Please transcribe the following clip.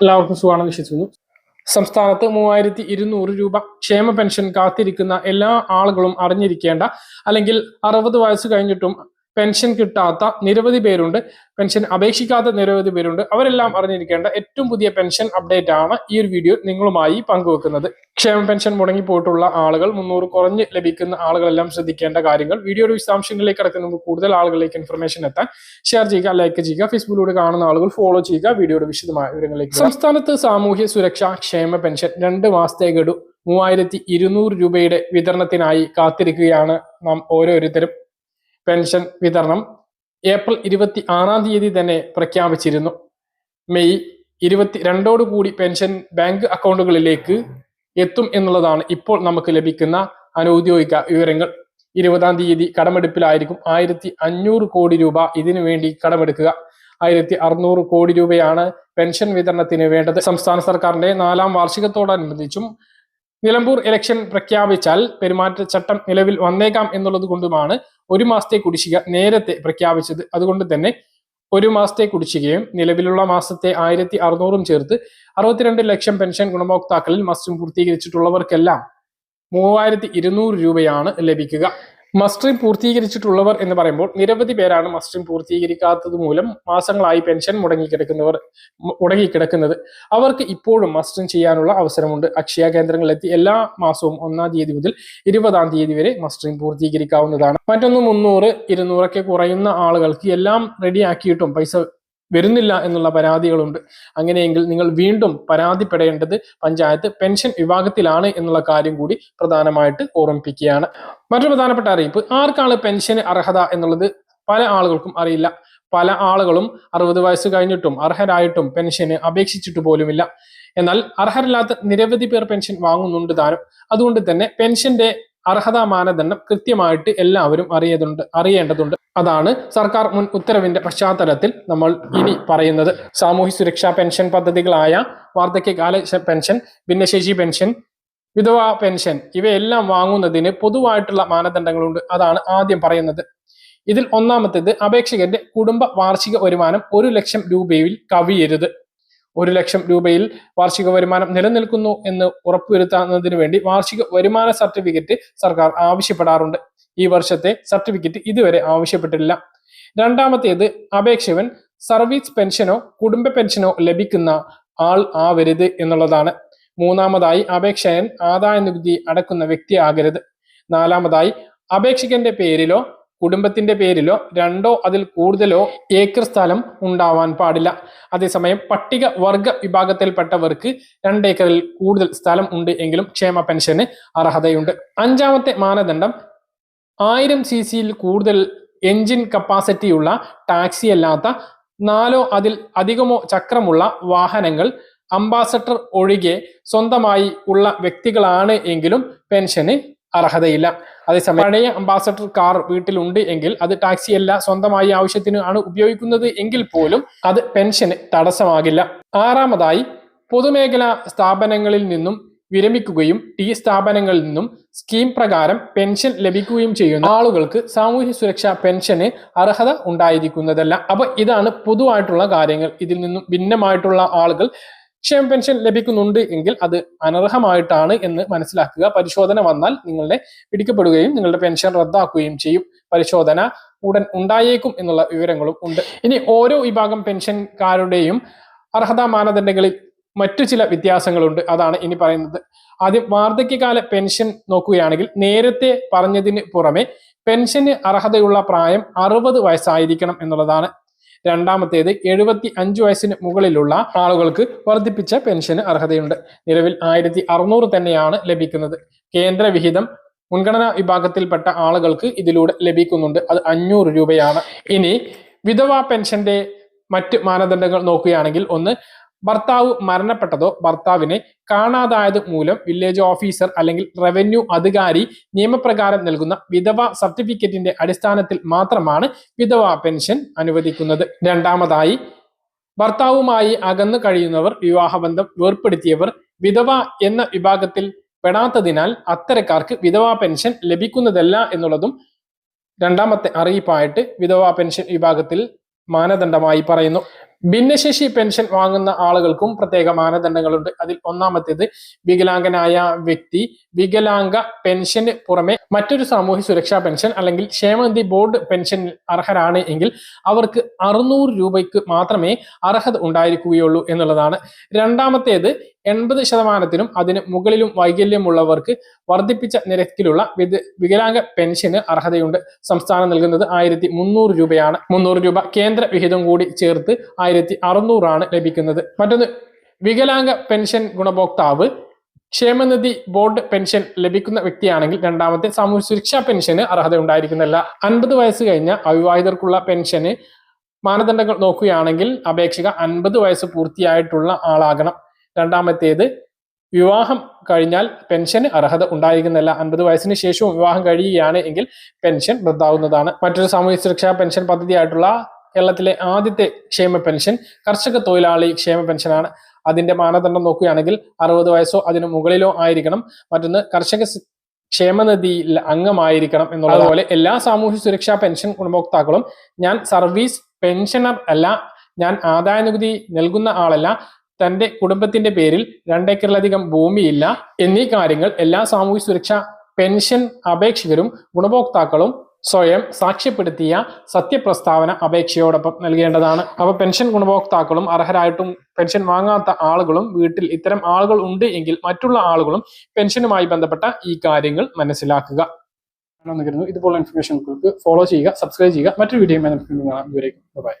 എല്ലാവർക്കും സുഖമാണെന്ന് വിശ്വസിക്കുന്നു. സംസ്ഥാനത്ത് മൂവായിരത്തി ഇരുന്നൂറ് രൂപ ക്ഷേമ പെൻഷൻ കാത്തിരിക്കുന്ന എല്ലാ ആളുകളും അറിഞ്ഞിരിക്കേണ്ട അല്ലെങ്കിൽ അറുപത് വയസ്സ് കഴിഞ്ഞിട്ടും പെൻഷൻ കിട്ടാത്ത നിരവധി പേരുണ്ട്. പെൻഷൻ അപേക്ഷിക്കാത്ത നിരവധി പേരുണ്ട്. അവരെല്ലാം അറിഞ്ഞിരിക്കേണ്ട ഏറ്റവും പുതിയ പെൻഷൻ അപ്ഡേറ്റ് ആണ് ഈ ഒരു വീഡിയോ നിങ്ങളുമായി പങ്കുവെക്കുന്നത്. ക്ഷേമ പെൻഷൻ മുടങ്ങിപ്പോയിട്ടുള്ള ആളുകൾ മുന്നൂറ് കുറഞ്ഞ് ലഭിക്കുന്ന ആളുകളെല്ലാം ശ്രദ്ധിക്കേണ്ട കാര്യങ്ങൾ. വീഡിയോയുടെ വിശദാംശങ്ങളിലേക്ക് കിടക്കുന്ന കൂടുതൽ ആളുകളിലേക്ക് ഇൻഫർമേഷൻ എത്താൻ ഷെയർ ചെയ്യുക ലൈക്ക് ചെയ്യുക ഫേസ്ബുക്കിലൂടെ കാണുന്ന ആളുകൾ ഫോളോ ചെയ്യുക വീഡിയോയുടെ വിശദമായ വിവരങ്ങളിലേക്ക് സംസ്ഥാനത്ത് സാമൂഹ്യ സുരക്ഷാ ക്ഷേമ പെൻഷൻ രണ്ട് മാസത്തെ ഗഡു മൂവായിരത്തി ഇരുന്നൂറ് രൂപയുടെ വിതരണത്തിനായി കാത്തിരിക്കുകയാണ് നാം ഓരോരുത്തരും. പെൻഷൻ വിതരണം ഏപ്രിൽ ഇരുപത്തി ആറാം തീയതി തന്നെ പ്രഖ്യാപിച്ചിരുന്നു. മെയ് ഇരുപത്തി രണ്ടോടുകൂടി പെൻഷൻ ബാങ്ക് അക്കൗണ്ടുകളിലേക്ക് എത്തും എന്നുള്ളതാണ് ഇപ്പോൾ നമുക്ക് ലഭിക്കുന്ന അനൗദ്യോഗിക വിവരങ്ങൾ. ഇരുപതാം തീയതി കടമെടുപ്പിലായിരിക്കും ആയിരത്തി അഞ്ഞൂറ് കോടി രൂപ ഇതിനു വേണ്ടി കടമെടുക്കുക. ആയിരത്തി അറുന്നൂറ് കോടി രൂപയാണ് പെൻഷൻ വിതരണത്തിന് വേണ്ടത്. സംസ്ഥാന സർക്കാരിന്റെ നാലാം വാർഷികത്തോടനുബന്ധിച്ചും നിലമ്പൂർ ഇലക്ഷൻ പ്രഖ്യാപിച്ചാൽ പെരുമാറ്റച്ചട്ടം നിലവിൽ വന്നേക്കാം എന്നുള്ളത് കൊണ്ടുമാണ് ഒരു മാസത്തെ കുടിശ്ശിക നേരത്തെ പ്രഖ്യാപിച്ചത്. അതുകൊണ്ട് തന്നെ ഒരു മാസത്തെ കുടിശ്ശികയും നിലവിലുള്ള മാസത്തെ ആയിരത്തി അറുന്നൂറും ചേർത്ത് അറുപത്തിരണ്ട് ലക്ഷം പെൻഷൻ ഗുണഭോക്താക്കളിൽ മസ്റ്റും പൂർത്തീകരിച്ചിട്ടുള്ളവർക്കെല്ലാം മൂവായിരത്തി ഇരുന്നൂറ് രൂപയാണ് ലഭിക്കുക. മസ്റ്ററിംഗ് പൂർത്തീകരിച്ചിട്ടുള്ളവർ എന്ന് പറയുമ്പോൾ നിരവധി പേരാണ് മസ്റ്ററിംഗ് പൂർത്തീകരിക്കാത്തത് മൂലം മാസങ്ങളായി പെൻഷൻ മുടങ്ങിക്കിടക്കുന്നവർ മുടങ്ങിക്കിടക്കുന്നത്. അവർക്ക് ഇപ്പോഴും മസ്റ്ററിംഗ് ചെയ്യാനുള്ള അവസരമുണ്ട്. അക്ഷയ കേന്ദ്രങ്ങളിലെത്തി എല്ലാ മാസവും ഒന്നാം തീയതി മുതൽ ഇരുപതാം തീയതി വരെ മസ്റ്ററിംഗ് പൂർത്തീകരിക്കാവുന്നതാണ്. മറ്റൊന്ന് മുന്നൂറ് ഇരുന്നൂറൊക്കെ കുറയുന്ന ആളുകൾക്ക് എല്ലാം റെഡിയാക്കിയിട്ടും പൈസ വരുന്നില്ല എന്നുള്ള പരാതികളുണ്ട്. അങ്ങനെയെങ്കിൽ നിങ്ങൾ വീണ്ടും പരാതിപ്പെടേണ്ടത് പഞ്ചായത്ത് പെൻഷൻ വിഭാഗത്തിലാണ് എന്നുള്ള കാര്യം കൂടി പ്രധാനമായിട്ട് ഓർമ്മിപ്പിക്കുകയാണ്. മറ്റൊരു പ്രധാനപ്പെട്ട അറിയിപ്പ് ആർക്കാണ് പെൻഷന് അർഹത എന്നുള്ളത് പല ആളുകൾക്കും അറിയില്ല. പല ആളുകളും അറുപത് വയസ്സ് കഴിഞ്ഞിട്ടും അർഹരായിട്ടും പെൻഷന് അപേക്ഷിച്ചിട്ട് പോലുമില്ല. എന്നാൽ അർഹരല്ലാത്ത നിരവധി പേർ പെൻഷൻ വാങ്ങുന്നുണ്ട് താനും. അതുകൊണ്ട് തന്നെ പെൻഷന്റെ അർഹതാ മാനദണ്ഡം കൃത്യമായിട്ട് എല്ലാവരും അറിയതുണ്ട് അറിയേണ്ടതുണ്ട്. അതാണ് സർക്കാർ മുൻ ഉത്തരവിന്റെ പശ്ചാത്തലത്തിൽ നമ്മൾ ഇനി പറയുന്നത്. സാമൂഹ്യ സുരക്ഷാ പെൻഷൻ പദ്ധതികളായ വാർദ്ധക്യകാല പെൻഷൻ ഭിന്നശേഷി പെൻഷൻ വിധവ പെൻഷൻ ഇവയെല്ലാം വാങ്ങുന്നതിന് പൊതുവായിട്ടുള്ള മാനദണ്ഡങ്ങളുണ്ട്. അതാണ് ആദ്യം പറയുന്നത്. ഇതിൽ ഒന്നാമത്തേത് അപേക്ഷകന്റെ കുടുംബ വാർഷിക വരുമാനം ഒരു ലക്ഷം രൂപയിൽ കവിയരുത്. ഒരു ലക്ഷം രൂപയിൽ വാർഷിക വരുമാനം നിലനിൽക്കുന്നു എന്ന് ഉറപ്പുവരുത്തുന്നതിന് വേണ്ടി വാർഷിക വരുമാന സർട്ടിഫിക്കറ്റ് സർക്കാർ ആവശ്യപ്പെടാറുണ്ട്. ഈ വർഷത്തെ സർട്ടിഫിക്കറ്റ് ഇതുവരെ ആവശ്യപ്പെട്ടിട്ടില്ല. രണ്ടാമത്തേത് അപേക്ഷകൻ സർവീസ് പെൻഷനോ കുടുംബ പെൻഷനോ ലഭിക്കുന്ന ആൾ ആവരുത് എന്നുള്ളതാണ്. മൂന്നാമതായി അപേക്ഷകൻ ആദായ നികുതി അടക്കുന്ന വ്യക്തി വ്യക്തിയാകരുത്. നാലാമതായി അപേക്ഷകന്റെ പേരിലോ കുടുംബത്തിന്റെ പേരിലോ രണ്ടോ അതിൽ കൂടുതലോ ഏക്കർ സ്ഥലം ഉണ്ടാവാൻ പാടില്ല. അതേസമയം പട്ടിക വർഗ വിഭാഗത്തിൽപ്പെട്ടവർക്ക് രണ്ടേക്കറിൽ കൂടുതൽ സ്ഥലം ഉണ്ട് എങ്കിലും ക്ഷേമ പെൻഷന് അർഹതയുണ്ട്. അഞ്ചാമത്തെ മാനദണ്ഡം ആയിരം സി സിയിൽ കൂടുതൽ എഞ്ചിൻ കപ്പാസിറ്റിയുള്ള ടാക്സി അല്ലാത്ത നാലോ അതിൽ അധികമോ ചക്രമുള്ള വാഹനങ്ങൾ അംബാസഡർ ഒഴികെ സ്വന്തമായി ഉള്ള വ്യക്തികളാണ് എങ്കിലും പെൻഷന് അർഹതയില്ല. അതേസമയം പഴയ അംബാസഡർ കാർ വീട്ടിലുണ്ട് എങ്കിൽ അത് ടാക്സി അല്ല സ്വന്തമായി ആവശ്യത്തിന് ആണ് ഉപയോഗിക്കുന്നത് എങ്കിൽ പോലും അത് പെൻഷന് തടസ്സമാകില്ല. ആറാമതായി പൊതുമേഖലാ സ്ഥാപനങ്ങളിൽ നിന്നും വിരമിക്കുകയും ടി സ്ഥാപനങ്ങളിൽ നിന്നും സ്കീം പ്രകാരം പെൻഷൻ ലഭിക്കുകയും ചെയ്യുന്ന ആളുകൾക്ക് സാമൂഹ്യ സുരക്ഷാ പെൻഷന് അർഹത ഉണ്ടായിരിക്കുന്നതല്ല. അപ്പൊ ഇതാണ് പൊതുവായിട്ടുള്ള കാര്യങ്ങൾ. ഇതിൽ നിന്നും ഭിന്നമായിട്ടുള്ള ആളുകൾ ക്ഷേമ പെൻഷൻ ലഭിക്കുന്നുണ്ട് എങ്കിൽ അത് അനർഹമായിട്ടാണ് എന്ന് മനസ്സിലാക്കുക. പരിശോധന വന്നാൽ നിങ്ങളുടെ പിടിക്കപ്പെടുകയും നിങ്ങളുടെ പെൻഷൻ റദ്ദാക്കുകയും ചെയ്യും. പരിശോധന ഉടൻ ഉണ്ടായേക്കും എന്നുള്ള വിവരങ്ങളും ഉണ്ട്. ഇനി ഓരോ വിഭാഗം പെൻഷൻകാരുടെയും അർഹതാ മാനദണ്ഡങ്ങളിൽ മറ്റു ചില വ്യത്യാസങ്ങളുണ്ട്. അതാണ് ഇനി പറയുന്നത്. ആദ്യം വാർദ്ധക്യകാല പെൻഷൻ നോക്കുകയാണെങ്കിൽ നേരത്തെ പറഞ്ഞതിന് പുറമെ പെൻഷന് അർഹതയുള്ള പ്രായം അറുപത് വയസ്സായിരിക്കണം എന്നുള്ളതാണ്. രണ്ടാമത്തേത് എഴുപത്തി അഞ്ച് വയസ്സിന് മുകളിലുള്ള ആളുകൾക്ക് വർദ്ധിപ്പിച്ച പെൻഷന് അർഹതയുണ്ട്. നിലവിൽ ആയിരത്തി അറുന്നൂറ് തന്നെയാണ് ലഭിക്കുന്നത്. കേന്ദ്ര വിഹിതം മുൻഗണനാ വിഭാഗത്തിൽപ്പെട്ട ആളുകൾക്ക് ഇതിലൂടെ ലഭിക്കുന്നുണ്ട്. അത് അഞ്ഞൂറ് രൂപയാണ്. ഇനി വിധവാ പെൻഷന്റെ മറ്റ് മാനദണ്ഡങ്ങൾ നോക്കുകയാണെങ്കിൽ ഒന്ന് ഭർത്താവ് മരണപ്പെട്ടതോ ഭർത്താവിനെ കാണാതായത് മൂലം വില്ലേജ് ഓഫീസർ അല്ലെങ്കിൽ റവന്യൂ അധികാരി നിയമപ്രകാരം നൽകുന്ന വിധവ സർട്ടിഫിക്കറ്റിന്റെ അടിസ്ഥാനത്തിൽ മാത്രമാണ് വിധവ പെൻഷൻ അനുവദിക്കുന്നത്. രണ്ടാമതായി ഭർത്താവുമായി അകന്നു കഴിയുന്നവർ വിവാഹബന്ധം വേർപ്പെടുത്തിയവർ വിധവ എന്ന വിഭാഗത്തിൽ പെടാത്തതിനാൽ അത്തരക്കാർക്ക് വിധവാ പെൻഷൻ ലഭിക്കുന്നതല്ല എന്നുള്ളതും രണ്ടാമത്തെ അറിയിപ്പായിട്ട് വിധവാ പെൻഷൻ വിഭാഗത്തിൽ മാനദണ്ഡമായി പറയുന്നു. ഭിന്നശേഷി പെൻഷൻ വാങ്ങുന്ന ആളുകൾക്കും പ്രത്യേക മാനദണ്ഡങ്ങളുണ്ട്. അതിൽ ഒന്നാമത്തേത് വികലാംഗനായ വ്യക്തി വികലാംഗ പെൻഷന് പുറമെ മറ്റൊരു സാമൂഹ്യ സുരക്ഷാ പെൻഷൻ അല്ലെങ്കിൽ ക്ഷേമനിധി ബോർഡ് പെൻഷൻ അർഹരാണ് എങ്കിൽ അവർക്ക് അറുന്നൂറ് രൂപയ്ക്ക് മാത്രമേ അർഹത ഉണ്ടായിരിക്കുകയുള്ളൂ എന്നുള്ളതാണ്. രണ്ടാമത്തേത് എൺപത് ശതമാനത്തിനും അതിന് മുകളിലും വൈകല്യമുള്ളവർക്ക് വർദ്ധിപ്പിച്ച നിരക്കിലുള്ള വികലാംഗ പെൻഷന് അർഹതയുണ്ട്. സംസ്ഥാനം നൽകുന്നത് ആയിരത്തി മുന്നൂറ് രൂപയാണ്. മുന്നൂറ് രൂപ കേന്ദ്ര വിഹിതം കൂടി ചേർത്ത് ആയിരത്തി അറുന്നൂറാണ് ലഭിക്കുന്നത്. മറ്റൊന്ന് വികലാംഗ പെൻഷൻ ഗുണഭോക്താവ് ക്ഷേമനിധി ബോർഡ് പെൻഷൻ ലഭിക്കുന്ന വ്യക്തിയാണെങ്കിൽ രണ്ടാമത്തെ സാമൂഹ്യ സുരക്ഷാ പെൻഷന് അർഹത ഉണ്ടായിരിക്കുന്നില്ല അൻപത് വയസ്സ് കഴിഞ്ഞ അവിവാഹിതർക്കുള്ള പെൻഷന് മാനദണ്ഡങ്ങൾ നോക്കുകയാണെങ്കിൽ അപേക്ഷക അൻപത് വയസ്സ് പൂർത്തിയായിട്ടുള്ള ആളാകണം. രണ്ടാമത്തേത് വിവാഹം കഴിഞ്ഞാൽ പെൻഷന് അർഹത ഉണ്ടായിരിക്കുന്നില്ല അൻപത് വയസ്സിന് ശേഷവും വിവാഹം കഴിയുകയാണ് എങ്കിൽ പെൻഷൻ റദ്ദാവുന്നതാണ് മറ്റൊരു സാമൂഹ്യ സുരക്ഷാ പെൻഷൻ പദ്ധതിയായിട്ടുള്ള കേരളത്തിലെ ആദ്യത്തെ ക്ഷേമ പെൻഷൻ കർഷക തൊഴിലാളി ക്ഷേമ പെൻഷനാണ്. അതിന്റെ മാനദണ്ഡം നോക്കുകയാണെങ്കിൽ അറുപത് വയസ്സോ അതിനു മുകളിലോ ആയിരിക്കണം. മറ്റൊന്ന് കർഷക ക്ഷേമനിധിയിൽ അംഗമായിരിക്കണം എന്നുള്ളതുപോലെ എല്ലാ സാമൂഹ്യ സുരക്ഷാ പെൻഷൻ ഗുണഭോക്താക്കളും ഞാൻ സർവീസ് പെൻഷനർ അല്ല ഞാൻ ആദായ നികുതി നൽകുന്ന ആളല്ല തന്റെ കുടുംബത്തിന്റെ പേരിൽ രണ്ടേക്കറിലധികം ഭൂമിയില്ല എന്നീ കാര്യങ്ങൾ എല്ലാ സാമൂഹ്യ സുരക്ഷ പെൻഷൻ അപേക്ഷകരും ഗുണഭോക്താക്കളും സ്വയം സാക്ഷ്യപ്പെടുത്തിയ സത്യപ്രസ്താവന അപേക്ഷയോടൊപ്പം നൽകേണ്ടതാണ്. അപ്പൊ പെൻഷൻ ഗുണഭോക്താക്കളും അർഹരായിട്ടും പെൻഷൻ വാങ്ങാത്ത ആളുകളും വീട്ടിൽ ഇത്തരം ആളുകൾ ഉണ്ട് എങ്കിൽ മറ്റുള്ള ആളുകളും പെൻഷനുമായി ബന്ധപ്പെട്ട ഈ കാര്യങ്ങൾ മനസ്സിലാക്കുക. ഇതുപോലുള്ള ഇൻഫർമേഷൻ ഫോളോ ചെയ്യുക സബ്സ്ക്രൈബ് ചെയ്യുക. മറ്റൊരു വീഡിയോ ബൈ